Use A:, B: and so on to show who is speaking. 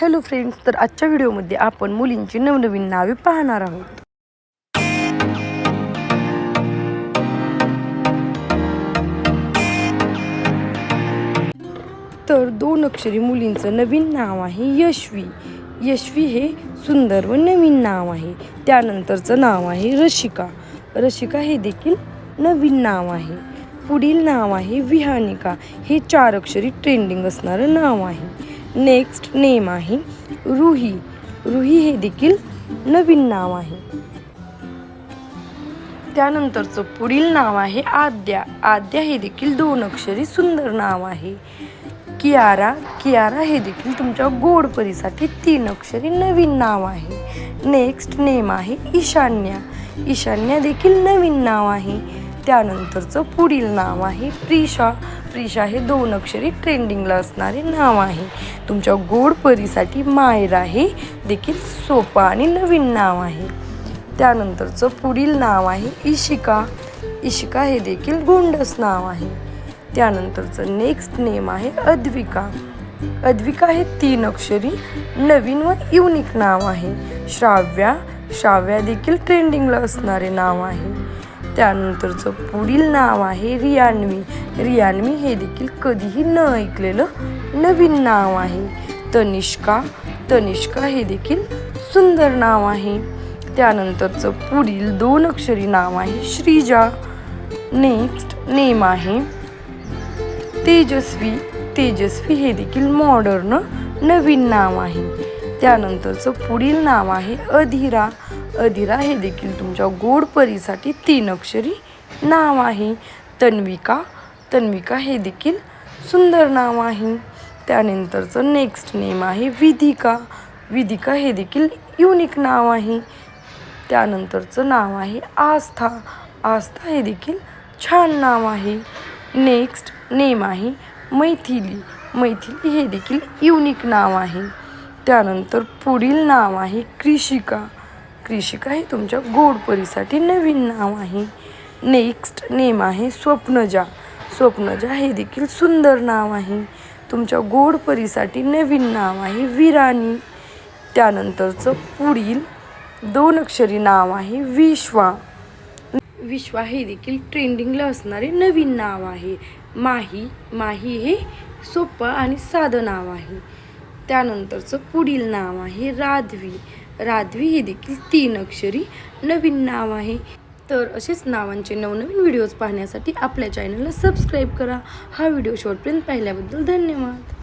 A: Hello friends तर आजच्या व्हिडिओमध्ये आपण मुलींची नवनवीन नावे पाहणार आहोत. तर दोन अक्षरी मुलींचं नवीन नाव आहे यशवी. यशवी हे सुंदर व नवीन नाव आहे. त्यानंतरचं नाव आहे रशिका. रशिका हे देखील नवीन नाव आहे. पुढील नाव आहे विहानिका. हे चार अक्षरी ट्रेंडिंग असणारं नाव आहे. नेक्स्ट नेम आहे रुही रुही हे देखील नवीन नाव आहे. त्यानंतरचं पुढील नाव आहे आद्या. आद्या हे देखील दोन अक्षरी सुंदर नाव आहे. कियारा. कियारा हे देखील तुमच्या गोड परीसाठी तीन अक्षरी नवीन नाव आहे. नेक्स्ट नेम आहे ईशान्या. ईशान्या देखील नवीन नाव आहे. त्यानंतरचं पुढील नाव आहे प्रिशा. प्रिशा हे दोन अक्षरी ट्रेंडिंगला असणारे नाव आहे. तुमच्या गोड परीसाठी मायरा हे देखील सोपं आणि नवीन नाव आहे. त्यानंतरचं पुढील नाव आहे इशिका. इशिका हे देखील गोंडस नाव आहे. त्यानंतरचं नेक्स्ट नेम आहे अद्विका. अद्विका हे तीन अक्षरी नवीन व युनिक नाव आहे. श्राव्या. श्राव्या देखील ट्रेंडिंगला असणारे नाव आहे. त्यानंतरचं पुढील नाव आहे रियान्वी. रियान्वी हे देखील कधीही न ऐकलेलं नवीन नाव आहे. तनिष्का तनिष्का हे देखील सुंदर नाव आहे. त्यानंतरचं पुढील दोन अक्षरी नाव आहे श्रीजा. नेक्स्ट नेम आहे तेजस्वी. तेजस्वी हे देखील मॉडर्न नवीन नाव आहे. त्यानंतरचं पुढील नाव आहे अधिरा. अधिरा हे देखील तुमच्या गोड परीसाठी तीन अक्षरी नाव आहे. तन्विका तन्विका हे देखील सुंदर नाव आहे. त्यानंतरचं नेक्स्ट नेम आहे विधिका. विधिका हे देखील युनिक नाव आहे. त्यानंतरचं नाव आहे आस्था. आस्था हे देखील छान नाव आहे. नेक्स्ट नेम आहे मैथिली. मैथिली हे देखील युनिक नाव आहे. त्यानंतर पुढील नाव आहे कृषिका. कृषिका हे तुमच्या गोडपरीसाठी नवीन नाव आहे. नेक्स्ट नेम आहे स्वप्नजा. स्वप्नजा हे देखील सुंदर नाव आहे. तुमच्या गोडपरीसाठी नवीन नाव आहे विराणी. त्यानंतरचं पुढील दोन अक्षरी नाव आहे विश्वा. विश्वा हे देखील ट्रेंडिंगला असणारे नवीन नाव आहे. माही माही हे सोपं आणि साधं नाव आहे. त्यानंतरचं पुढील नाव आहे राधवी. राधवी हे देखील तीन अक्षरी नवीन नाव आहे. तर असेच नावांचे नवनवीन व्हिडिओज पाहण्यासाठी आपल्या चॅनलला सबस्क्राईब करा. हा व्हिडिओ शेवटपर्यंत पाहिल्याबद्दल धन्यवाद.